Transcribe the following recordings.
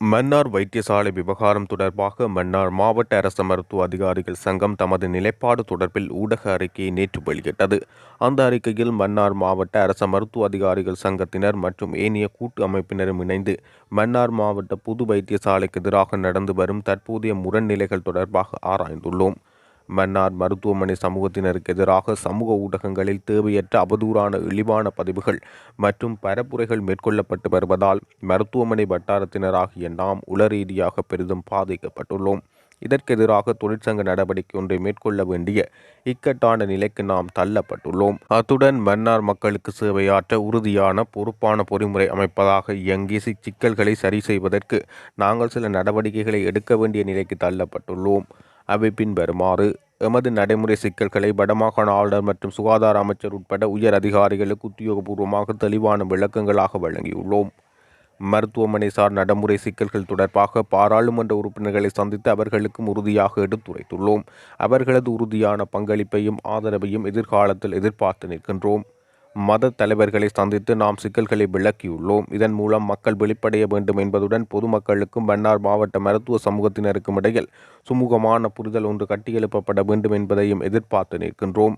மன்னார் வைத்தியசாலை விவகாரம் தொடர்பாக மன்னார் மாவட்ட அரச மருத்துவ அதிகாரிகள் சங்கம் தமது நிலைப்பாடு தொடர்பில் ஊடக அறிக்கையை நேற்று வெளியிட்டது. அந்த அறிக்கையில் மன்னார் மாவட்ட அரச மருத்துவ அதிகாரிகள் சங்கத்தினர் மற்றும் ஏனைய கூட்டு அமைப்பினரும் இணைந்து மன்னார் மாவட்ட புது வைத்தியசாலைக்கு எதிராக நடந்து வரும் தற்போதைய முரண்நிலைகள் தொடர்பாக ஆராய்ந்துள்ளோம். மன்னார் மருத்துவமனை சமூகத்தினருக்கு எதிராக சமூக ஊடகங்களில் தேவையற்ற அவதூறான இழிவான பதிவுகள் மற்றும் பரப்புரைகள் மேற்கொள்ளப்பட்டு வருவதால் மருத்துவமனை வட்டாரத்தினராகிய நாம் உளரீதியாக பெரிதும் பாதிக்கப்பட்டுள்ளோம். இதற்கெதிராக தொழிற்சங்க நடவடிக்கை ஒன்றை மேற்கொள்ள வேண்டிய இக்கட்டான நிலைக்கு நாம் தள்ளப்பட்டுள்ளோம். அத்துடன் மன்னார் மக்களுக்கு சேவையாற்ற உறுதியான பொறுப்பான பொறிமுறை அமைப்பதாக இயங்கி சிக்கல்களை சரி செய்வதற்கு நாங்கள் சில நடவடிக்கைகளை எடுக்க வேண்டிய நிலைக்கு தள்ளப்பட்டுள்ளோம். அவை பின்வருமாறு எமது நடைமுறை சிக்கல்களை வடமாகாண ஆளுநர் மற்றும் சுகாதார அமைச்சர் உட்பட உயர் அதிகாரிகளுக்கு உத்தியோகபூர்வமாக தெளிவான விளக்கங்களாக வழங்கியுள்ளோம். மருத்துவமனை சார் நடைமுறை சிக்கல்கள் தொடர்பாக பாராளுமன்ற உறுப்பினர்களை சந்தித்து அவர்களுக்கும் உறுதியாக எடுத்துரைத்துள்ளோம். அவர்களது உறுதியான பங்களிப்பையும் ஆதரவையும் எதிர்காலத்தில் எதிர்பார்த்து நிற்கின்றோம். மத தலைவர்களை சந்தித்து நாம் சிக்கல்களை விளக்கியுள்ளோம். இதன் மூலம் மக்கள் வெளிப்படைய வேண்டும் என்பதுடன் பொதுமக்களுக்கும் மன்னார் மாவட்ட மருத்துவ சமூகத்தினருக்கும் இடையில் சுமூகமான புரிதல் ஒன்று கட்டியெழுப்பப்பட வேண்டும் என்பதையும் எதிர்பார்த்து நிற்கின்றோம்.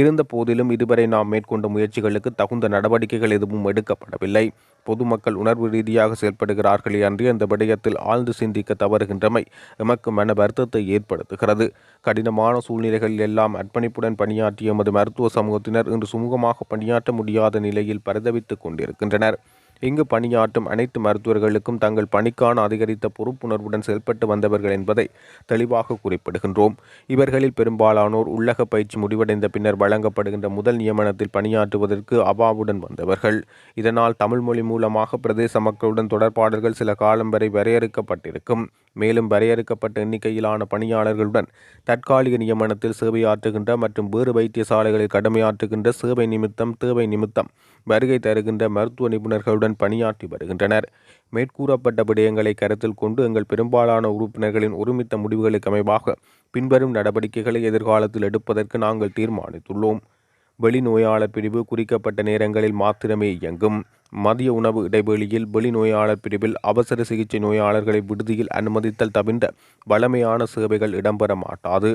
இருந்த போதிலும் இதுவரை நாம் மேற்கொண்ட முயற்சிகளுக்கு தகுந்த நடவடிக்கைகள் எதுவும் எடுக்கப்படவில்லை. பொதுமக்கள் உணர்வு ரீதியாக செயல்படுகிறார்களே அன்றி அந்த விடயத்தில் ஆழ்ந்து சிந்திக்க தவறுகின்றமை எமக்கு மன வருத்தத்தை ஏற்படுத்துகிறது. கடினமான சூழ்நிலைகளில் எல்லாம் அர்ப்பணிப்புடன் பணியாற்றிய எமது மருத்துவ சமூகத்தினர் இன்று சுமூகமாக பணியாற்ற முடியாத நிலையில் பரிதவித்துக் கொண்டிருக்கின்றனர். இங்கு பணியாற்றும் அனைத்து மருத்துவர்களுக்கும் தங்கள் பணிக்கான அதிகரித்த பொறுப்புணர்வுடன் செயல்பட்டு வந்தவர்கள் என்பதை தெளிவாக குறிப்பிடுகின்றோம். இவர்களில் பெரும்பாலானோர் உள்ளக பயிற்சி முடிவடைந்த பின்னர் வழங்கப்படுகின்ற முதல் நியமனத்தில் பணியாற்றுவதற்கு அவாவுடன் வந்தவர்கள். இதனால் தமிழ் மொழி மூலமாக பிரதேச மக்களுடன் தொடர்பாடல்கள் சில காலம் வரை வரையறுக்கப்பட்டிருக்கும். மேலும் வரையறுக்கப்பட்ட எண்ணிக்கையிலான பணியாளர்களுடன் தற்காலிக நியமனத்தில் சேவையாற்றுகின்ற மற்றும் வேறு வைத்தியசாலைகளில் கடமையாற்றுகின்ற சேவை நிமித்தம் தேவை நிமித்தம் வருகை தருகின்ற மருத்துவ நிபுணர்களுடன் பணியாற்றி வருகின்றனர். மேற்கூறப்பட்ட விடயங்களை கருத்தில் கொண்டு எங்கள் பெரும்பாலான உறுப்பினர்களின் ஒருமித்த முடிவுகளுக்கு அமைவாக பின்வரும் நடவடிக்கைகளை எதிர்காலத்தில் எடுப்பதற்கு நாங்கள் தீர்மானித்துள்ளோம். வெளிநோயாளர் பிரிவு குறிக்கப்பட்ட நேரங்களில் மாத்திரமே இயங்கும். மதிய உணவு இடைவெளியில் வெளிநோயாளர் பிரிவில் அவசர சிகிச்சை நோயாளர்களை விடுதியில் அனுமதித்தல் தவிர்ந்த வளமையான சேவைகள் இடம்பெற மாட்டாது.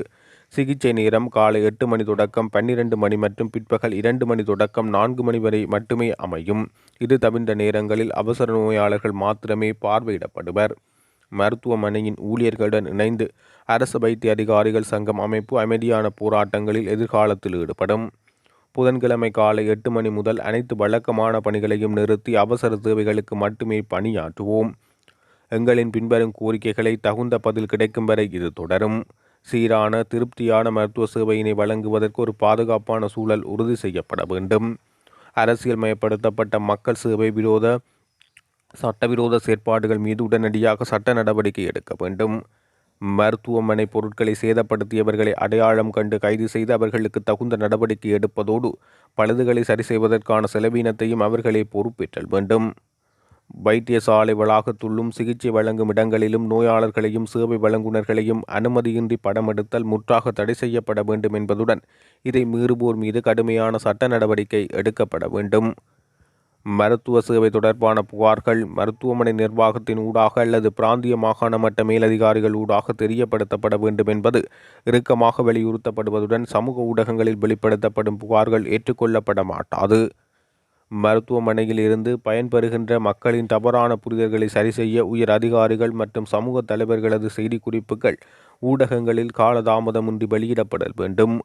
சிகிச்சை நேரம் காலை எட்டு மணி தொடக்கம் பன்னிரண்டு மணி மற்றும் பிற்பகல் இரண்டு மணி தொடக்கம் நான்கு மணி வரை மட்டுமே அமையும். இது தவிர்ந்த நேரங்களில் அவசர நோயாளர்கள் மாத்திரமே பார்வையிடப்படுவர். மருத்துவமனையின் ஊழியர்களுடன் இணைந்து அரசு வைத்திய அதிகாரிகள் சங்கம் அமைப்பு அமைதியான போராட்டங்களில் எதிர்காலத்தில் ஈடுபடும். புதன்கிழமை காலை எட்டு மணி முதல் அனைத்து வழக்கமான பணிகளையும் நிறுத்தி அவசர தேவைகளுக்கு மட்டுமே பணியாற்றுவோம். எங்களின் பின்வரும் கோரிக்கைகளை தகுந்த பதில் கிடைக்கும் வரை இது தொடரும். சீரான திருப்தியான மருத்துவ சேவையினை வழங்குவதற்கு ஒரு பாதுகாப்பான சூழல் உறுதி செய்யப்பட வேண்டும். அரசியல் மயப்படுத்தப்பட்ட மக்கள் சேவை விரோத சட்டவிரோத செயற்பாடுகள் மீது உடனடியாக சட்ட நடவடிக்கை எடுக்க வேண்டும். மருத்துவமனை பொருட்களை சேதப்படுத்தியவர்களை அடையாளம் கண்டு கைது செய்து அவர்களுக்கு தகுந்த நடவடிக்கை எடுப்பதோடு பழுதுகளை சரி செய்வதற்கான செலவீனத்தையும் அவர்களே பொறுப்பேற்றல் வேண்டும். வைத்தியசாலை வளாகத்துள்ளும் சிகிச்சை வழங்கும் இடங்களிலும் நோயாளர்களையும் சேவை வழங்குனர்களையும் அனுமதியின்றி படமெடுத்தல் முற்றாக தடை செய்யப்பட வேண்டும் என்பதுடன் இதை மீறுவோர் மீது கடுமையான சட்ட நடவடிக்கை எடுக்கப்பட வேண்டும். மருத்துவ சேவை தொடர்பான புகார்கள் மருத்துவமனை நிர்வாகத்தின் ஊடாக அல்லது பிராந்திய மாகாண மட்ட மேலதிகாரிகள் ஊடாக தெரியப்படுத்தப்பட வேண்டும் என்பது இறுக்கமாக வலியுறுத்தப்படுவதுடன் சமூக ஊடகங்களில் வெளிப்படுத்தப்படும் புகார்கள் ஏற்றுக்கொள்ளப்பட மாட்டாது. மருத்துவமனையில் இருந்து பயன்பெறுகின்ற மக்களின் தவறான புரிதல்களை சரி செய்ய உயர் அதிகாரிகள் மற்றும் சமூக தலைவர்களது செய்திக்குறிப்புகள் ஊடகங்களில் காலதாமதமின்றி வெளியிடப்பட வேண்டும்.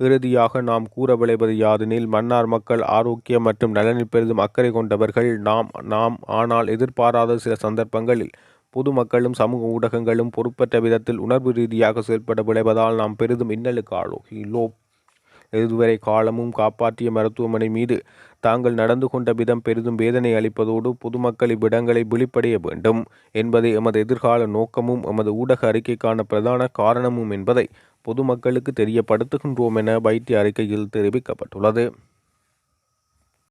இறுதியாக நாம் கூற விளைவது யாதெனில் மன்னார் மக்கள் ஆரோக்கியம் மற்றும் நலனில் பெரிதும் அக்கறை கொண்டவர்கள் நாம் நாம் ஆனால் எதிர்பாராத சில சந்தர்ப்பங்களில் பொதுமக்களும் சமூக ஊடகங்களும் பொறுப்பற்ற விதத்தில் உணர்வு ரீதியாக செயல்பட விளைவதால் நாம் பெரிதும் இன்னலுக்கு ஆளாகியுள்ளோம். இதுவரை காலமும் காப்பாற்றிய மருத்துவமனை மீது தாங்கள் நடந்து கொண்ட விதம் பெரிதும் வேதனை அளிப்பதோடு பொதுமக்கள் இவ்விடங்களை விழிப்படைய வேண்டும் என்பதை எமது எதிர்கால நோக்கமும் எமது ஊடக அறிக்கைக்கான பிரதான காரணமும் என்பதை பொதுமக்களுக்கு தெரியப்படுத்துகின்றோம் என வைத்திய அறிக்கையில் தெரிவிக்கப்பட்டுள்ளது.